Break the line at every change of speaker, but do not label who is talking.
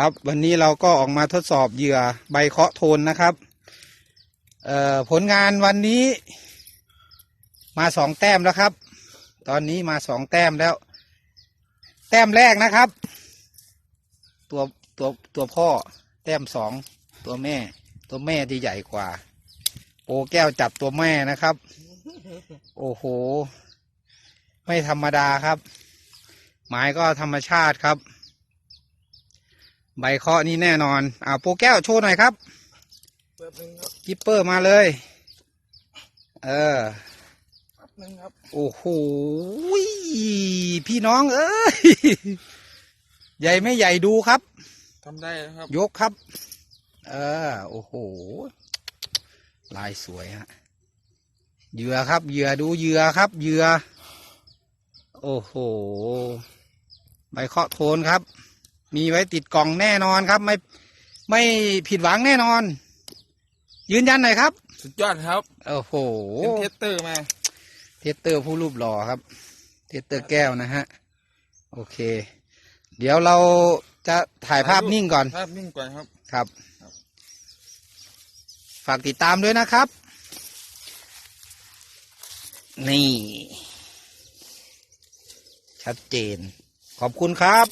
ครับ วันนี้เราก็ออกมาทดสอบเหยื่อใบเคาะโทนนะครับผลงานวันนี้ มาสองแต้มแล้วครับ ตอนนี้มาสองแต้มแล้ว แต้มแรกนะครับ ตัวตัวตัวพ่อ แต้มสองตัวแม่ ตัวแม่ที่ใหญ่กว่าโอแก้วจับตัวแม่นะครับ โอ้โห ไม่ธรรมดาครับ หมายก็ธรรมชาติครับ ใบเคาะนี่แน่นอนอ่าโปแก้วโชว์หน่อยครับ
แป๊บนึงครับ
กิปเปอร์มาเลย เออ
แป๊บนึงครับ
โอ้โหพี่น้องเอ้ย ใหญ่ไม่ใหญ่ดูครับ
ทำได้นะครับ
ยกครับ เออ โอ้โห ลายสวยฮะ เหยื่อครับ เหยื่อดูเหยื่อครับ เหยื่อ โอ้โห ใบเคาะโทนครับ มีไว้ติดกล่องแน่นอนครับ ไม่ไม่ผิดหวังแน่นอน ยืนยันหน่อยครับ
สุดยอดครับ
โอ้โห
เป็นเทสเตอร์มา
เทสเตอร์ผู้รูปหล่อครับ เทสเตอร์แก้วนะฮะโอเค เดี๋ยวเราจะถ่ายภาพนิ่งก่อน
ภาพนิ่งก่อนครับ
ครับ
ครับ
ฝากติดตามด้วยนะครับ นี่ ชัดเจน ขอบคุณครับ